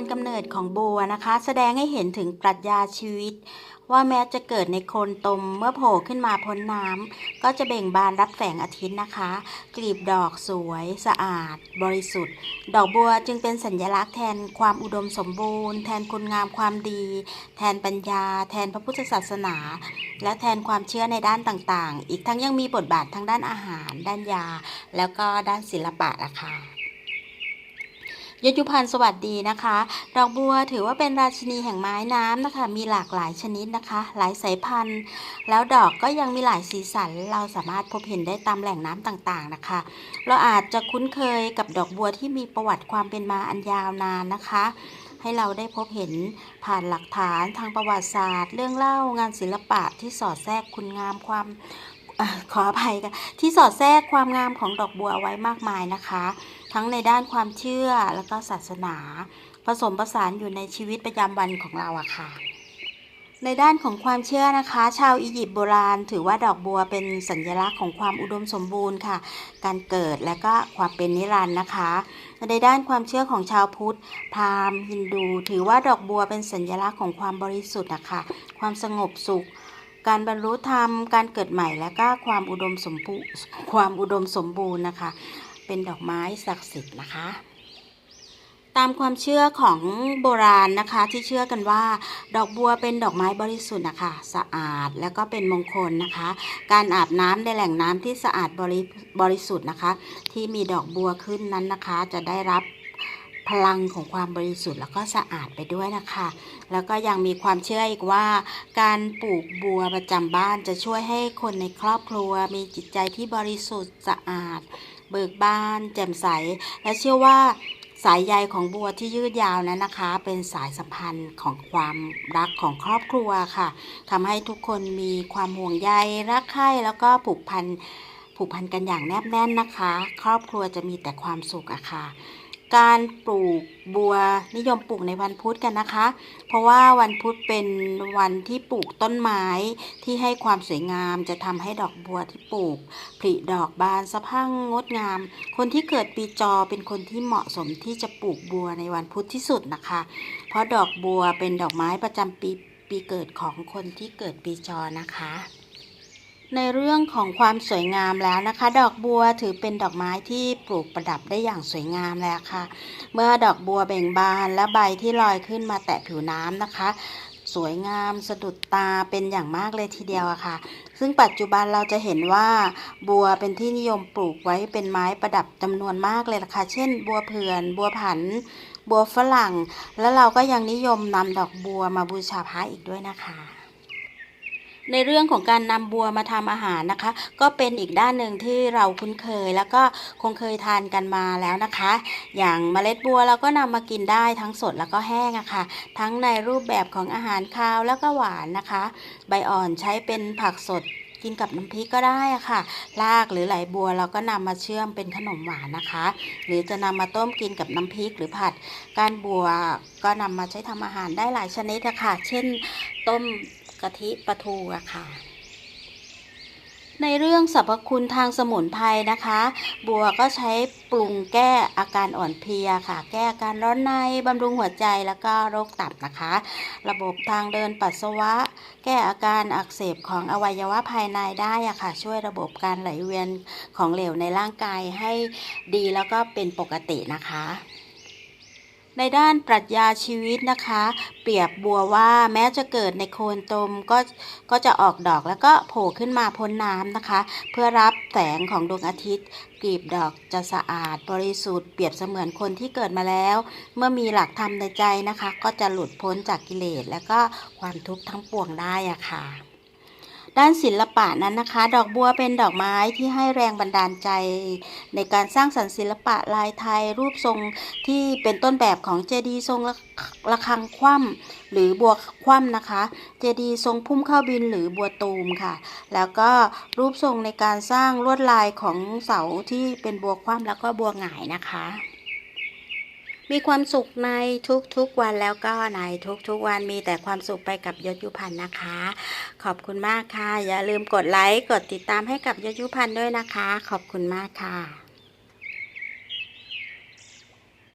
การกำเนิดของบัวนะคะ แสดงให้เห็นถึงปรัชญาชีวิต ว่าแม้จะเกิดในโคนตมเมื่อโผล่ขึ้นมาพ้นน้ำก็จะเบ่งบานรับแสงอาทิตย์นะคะ กลีบดอกสวย สะอาด บริสุทธิ์ ดอกบัวจึงเป็นสัญลักษณ์แทนความอุดมสมบูรณ์ แทนคุณงามความดี แทนปัญญา แทนพระพุทธศาสนา และแทนความเชื่อในด้านต่างๆ อีกทั้งยังมีบทบาททางด้านอาหาร ด้านยา แล้วก็ด้านศิลปะนะคะ ยยุพันธ์สวัสดีนะคะดอกบัวถือว่าเป็นราชินีแห่งไม้น้ำนะคะ มีหลากหลายชนิดนะคะ หลายสายพันธุ์ แล้วดอกก็ยังมีหลายสีสัน เราสามารถพบเห็นได้ตามแหล่งน้ำต่างๆนะคะ เราอาจจะคุ้นเคยกับดอกบัวที่มีประวัติความเป็นมาอันยาวนานนะคะ ให้เราได้พบเห็นผ่านหลักฐานทางประวัติศาสตร์ เรื่องเล่างานศิลปะที่สอดแทรกคุณงามความอขออภัยค่ะที่สอดแทรกความงามของดอกบัวไว้มากมายนะคะ ทั้งในด้านความเชื่อแล้วก็ศาสนา ผสมผสานอยู่ในชีวิตประจำวันของเราอะค่ะ ในด้านของความเชื่อนะคะ ชาวอียิปต์โบราณ ถือว่าดอกบัวเป็นสัญลักษณ์ของความอุดมสมบูรณ์ค่ะ การเกิดและก็ความเป็นนิรันดร์นะคะในด้านความเชื่อของชาวพุทธ พราหมณ์ ฮินดู ถือว่าดอกบัวเป็นสัญลักษณ์ของความบริสุทธิ์นะคะความสงบสุข การบรรลุธรรม การเกิดใหม่ และก็ความอุดมสมบูรณ์ความอุดมสมบูรณ์นะคะ เป็นดอกไม้ศักดิ์สิทธิ์นะคะ ตามความเชื่อของโบราณนะคะที่เชื่อกันว่า ดอกบัวเป็นดอกไม้บริสุทธิ์นะคะสะอาดแล้วก็เป็นมงคลนะคะ การอาบน้ำในแหล่งน้ำที่สะอาดบริบริสุทธิ์นะคะ ที่มีดอกบัวขึ้นนั้นนะคะ จะได้รับพลังของความบริสุทธิ์แล้วก็สะอาดไปด้วยนะคะ แล้วก็ยังมีความเชื่ออีกว่า การปลูกบัวประจำบ้านจะช่วยให้คนในครอบครัว มีจิตใจที่บริสุทธิ์สะอาด เบิกบาน แจ่มใส และเชื่อว่าสายใยของบัวที่ยืดยาวนั้นนะคะ เป็นสายสัมพันธ์ของความรักของครอบครัวค่ะทำให้ทุกคนมีความห่วงใยรักใคร่แล้วก็ผูกพันผูกพันกันอย่างแนบแน่นนะคะ ครอบครัวจะมีแต่ความสุขอะค่ะ การปลูกบัวนิยมปลูกในวันพุธกันนะคะ เพราะว่าวันพุธเป็นวันที่ปลูกต้นไม้ที่ให้ความสวยงามจะทำให้ดอกบัวที่ปลูกผลิดอกบานสะพั่งงดงาม คนที่เกิดปีจอเป็นคนที่เหมาะสมที่จะปลูกบัวในวันพุธที่สุดนะคะ เพราะดอกบัวเป็นดอกไม้ประจำปีปีเกิดของคนที่เกิดปีจอนะคะ ในเรื่องของความสวยงามแล้วนะคะ ดอกบัวถือเป็นดอกไม้ที่ปลูกประดับได้อย่างสวยงามแล้วค่ะ เมื่อดอกบัวเบ่งบานและใบที่ลอยขึ้นมาแตะผิวน้ำนะคะ สวยงามสะดุดตาเป็นอย่างมากเลยทีเดียวอะค่ะ ซึ่งปัจจุบันเราจะเห็นว่าบัวเป็นที่นิยมปลูกไว้เป็นไม้ประดับจำนวนมากเลยล่ะค่ะ เช่น บัวเผื่อนบัวผัน บัวฝรั่ง แล้วเราก็ยังนิยมนำดอกบัวมาบูชาพระอีกด้วยนะคะ ในเรื่องของการนำบัวมาทำอาหารนะคะ ก็เป็นอีกด้านหนึ่งที่เราคุ้นเคยแล้วก็คงเคยทานกันมาแล้วนะคะ อย่างเมล็ดบัวเราก็นำมากินได้ทั้งสดแล้วก็แห้งอะค่ะ ทั้งในรูปแบบของอาหารคาวแล้วก็หวานนะคะ ใบอ่อนใช้เป็นผักสดกินกับน้ำพริกก็ได้อะค่ะรากหรือไหลบัวเราก็นำมาเชื่อมเป็นขนมหวานนะคะ หรือจะนำมาต้มกินกับน้ำพริกหรือผัด ก้านบัวก็นำมาใช้ทำอาหารได้หลายชนิดอะค่ะ เช่น ต้ม กะทิปลาทูอะค่ะ ในเรื่องสรรพคุณทางสมุนไพรนะคะ บัวก็ใช้ปรุงแก้อาการอ่อนเพลียค่ะ แก้อาการร้อนในบำรุงหัวใจแล้วก็โรคตับนะคะ ระบบทางเดินปัสสาวะ แก้อาการอักเสบของอวัยวะภายในได้อะค่ะ ช่วยระบบการไหลเวียนของเหลวในร่างกายให้ดีแล้วก็เป็นปกตินะคะ ในด้านปรัชญาชีวิตนะคะ เปรียบบัวว่าแม้จะเกิดในโคนตมก็ก็จะออกดอกแล้วก็โผล่ขึ้นมาพ้นน้ำนะคะ เพื่อรับแสงของดวงอาทิตย์กลีบดอกจะสะอาดบริสุทธิ์เปรียบเสมือนคนที่เกิดมาแล้ว เมื่อมีหลักธรรมในใจนะคะ ก็จะหลุดพ้นจากกิเลสและก็ความทุกข์ทั้งปวงได้อะค่ะ ด้านศิลปะนั้นนะคะ ดอกบัวเป็นดอกไม้ที่ให้แรงบันดาลใจ ในการสร้างสรรค์ศิลปะลายไทยรูปทรงที่เป็นต้นแบบของเจดีย์ทรงระระฆังคว่ำหรือบัวคว่ำนะคะ เจดีย์ทรงพุ่มข้าวบินหรือบัวตูมค่ะ แล้วก็รูปทรงในการสร้างลวดลายของเสาที่เป็นบัวคว่ำแล้วก็บัวหงายนะคะ มีความสุขในทุกๆวันแล้วก็ในทุกๆวันมีแต่ความสุขไปกับยศยุพันธ์นะคะ ขอบคุณมากค่ะ อย่าลืมกดไลค์กดติดตามให้กับยศยุพันธ์ด้วยนะคะ ขอบคุณมากค่ะ